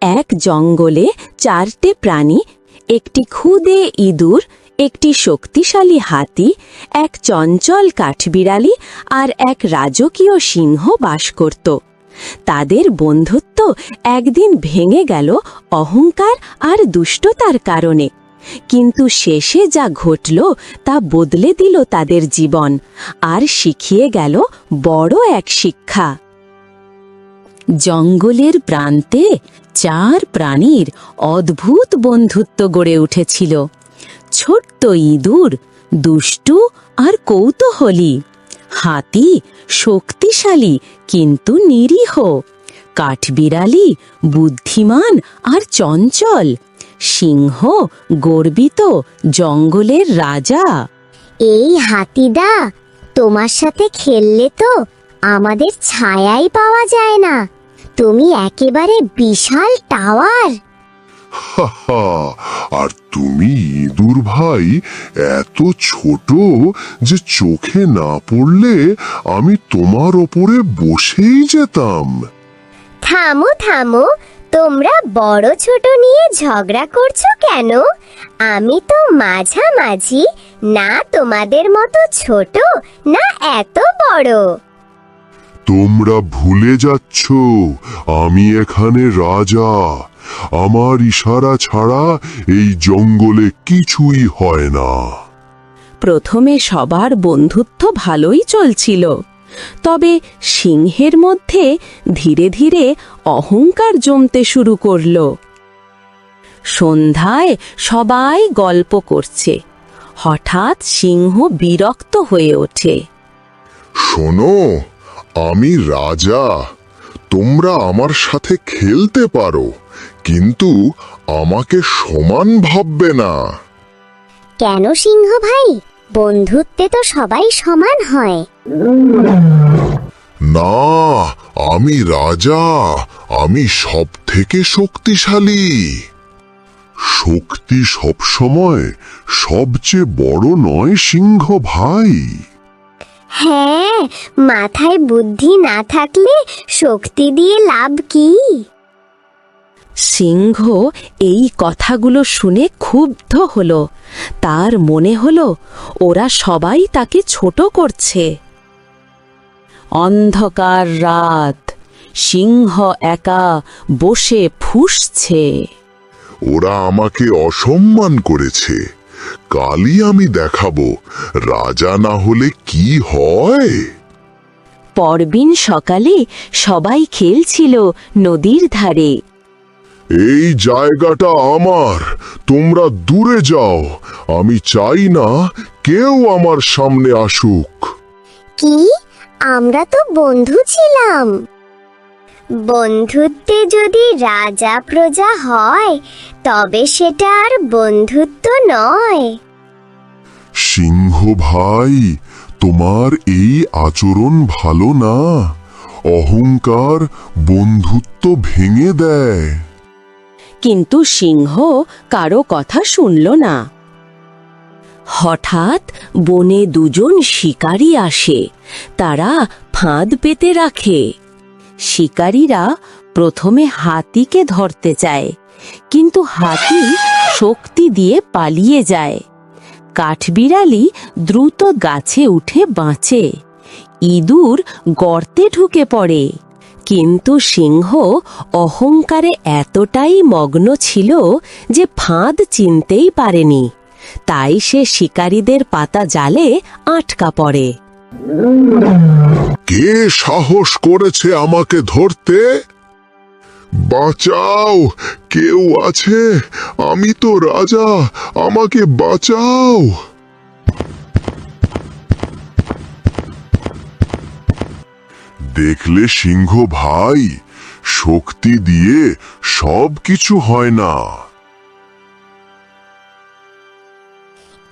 এক জঙ্গলে চারটে প্রাণী, একটি ক্ষুদে ইঁদুর, একটি শক্তিশালী হাতি, এক চঞ্চল কাঠবিড়ালি আর এক রাজকীয় সিংহ বাস করত। তাদের বন্ধুত্ব একদিন ভেঙে গেল অহংকার আর দুষ্টতার কারণে। কিন্তু শেষে যা ঘটল তা বদলে দিল তাদের জীবন আর শিখিয়ে গেল বড় এক শিক্ষা। জঙ্গলের প্রান্তে চার প্রাণীর অদ্ভুত বন্ধুত্ব গড়ে উঠেছিল। ছোট্ট ইঁদুর, দুষ্টু আর কৌতূহলী। হাতি শক্তিশালী কিন্তু নিরীহ। কাঠবিড়ালি বুদ্ধিমান আর চঞ্চল। সিংহ গর্বিত জঙ্গলের রাজা। এই হাতিদা, তোমার সাথে খেললে তো আমাদের ছায়াই পাওয়া যায় না। তুমি একেবারে বিশাল টাওয়ার। আর তুমি ইঁদুর ভাই এত ছোট যে চোখে না পড়লে আমি তোমার ওপরে বসেই যেতাম। থামো থামো তোমরা বড় ছোট নিয়ে ঝগড়া করছ কেন? আমি তো মাঝামাঝি না তোমাদের মতো ছোট না এত বড়। তোমরা ভুলে যাচ্ছ আমি এখানে রাজা। আমার ইশারা ছাড়া এই জঙ্গলে কিছুই হয় না। প্রথমে সবার বন্ধুত্ব ভালোই চলছিল। তবে সিংহের মধ্যে ধীরে ধীরে অহংকার জমতে শুরু করল। সন্ধ্যায় সবাই গল্প করছে। হঠাৎ সিংহ বিরক্ত হয়ে ওঠে। শোনো আমি রাজা। তোমরা আমার সাথে খেলতে পারো কিন্তু আমাকে সমান ভাববে না। কেন সিংহ ভাই? বন্ধুত্বে তো সবাই সমান হয়। না আমি রাজা। আমি সব থেকে শক্তিশালী। শক্তি সবসময় সবচেয়ে বড় নয় সিংহ ভাই। হ্যাঁ মাথায় বুদ্ধি না থাকলে শক্তি দিয়ে লাভ কি? সিংহ এই কথাগুলো শুনে ক্ষুব্ধ হল। তার মনে হল ওরা সবাই তাকে ছোট করছে। অন্ধকার রাত সিংহ একা বসে ফুঁসছে। ওরা আমাকে অসম্মান করেছে। কালই আমি দেখাবো। রাজা না হলে কি হয়? পরদিন সকালে সবাই খেলছিল নদীর ধারে। এই জায়গাটা আমার। তোমরা দূরে যাও। আমি চাই না কেউ আমার সামনে আসুক। কি? আমরা তো বন্ধু ছিলাম। বন্ধুত্বে যদি রাজা প্রজা হয় তবে সেটা আর বন্ধুত্ব নয়। সিংহ ভাই তোমার এই আচরণ ভালো না। অহংকার বন্ধুত্ব ভেঙে দেয়। কিন্তু সিংহ কারও কথা শুনল না। হঠাৎ বনে দুজন শিকারী আসে তারা ফাঁদ পেতে রাখে। শিকারীরা প্রথমে হাতিকে ধরতে চায় কিন্তু হাতি শক্তি দিয়ে পালিয়ে যায়। কাঠবিড়ালি দ্রুত গাছে উঠে বাঁচে। ইঁদুর গর্তে ঢুকে পড়ে, কিন্তু সিংহ অহংকারে এতটাই মগ্ন ছিল যে ফাঁদ চিনতেই পারেনি। তাই সে শিকারীদের পাতা জালে আটকা পড়ে। কে সাহস করেছে আমাকে ধরতে? বাঁচাও, কেউ আছে? আমি তো রাজা, আমাকে বাঁচাও। দেখলে সিংহ ভাই, শক্তি দিয়ে সব কিছু হয় না।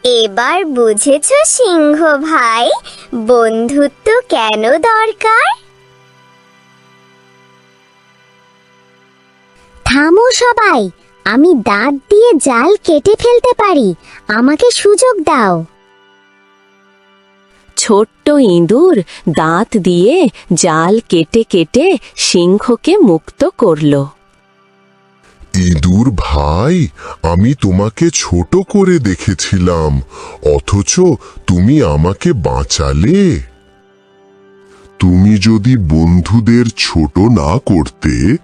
এবার বুঝেছ, সিংহ ভাই, বন্ধুত্ব কেন দরকার? থামো সবাই, আমি দাঁত দিয়ে জাল কেটে ফেলতে পারি, আমাকে সুযোগ দাও। ছোট্ট ইঁদুর দাঁত দিয়ে জাল কেটে কেটে সিংহকে মুক্ত করল। ইঁদুর ভাই, আমি তোমাকে ছোট করে দেখেছিলাম, অথচ তুমি আমাকে বাঁচালে। তুমি যদি বন্ধুদের ছোট না করতে,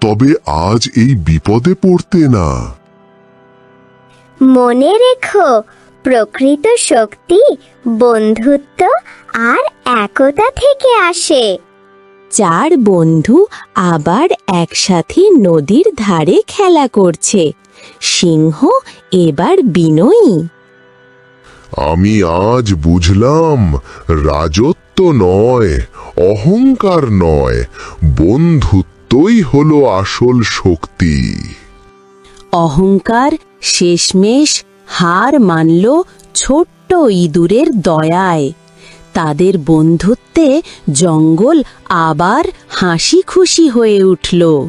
তবে আজ এই বিপদে পড়তে না। মনে রেখো, প্রকৃত শক্তি বন্ধুত্ব আর একতা থেকে আসে। চার বন্ধু আবার একসাথে নদীর ধারে খেলা করছে। সিংহ এবার বিনয়ী। আমি আজ বুঝলাম রাজত্ব নয় অহংকার নয় বন্ধুত্বই হলো আসল শক্তি। অহংকার শেষমেশ হার মানল ছোট্ট ইঁদুরের দয়ায়। তাদের বন্ধুত্বে জঙ্গল আবার হাসি খুশি হয়ে উঠল।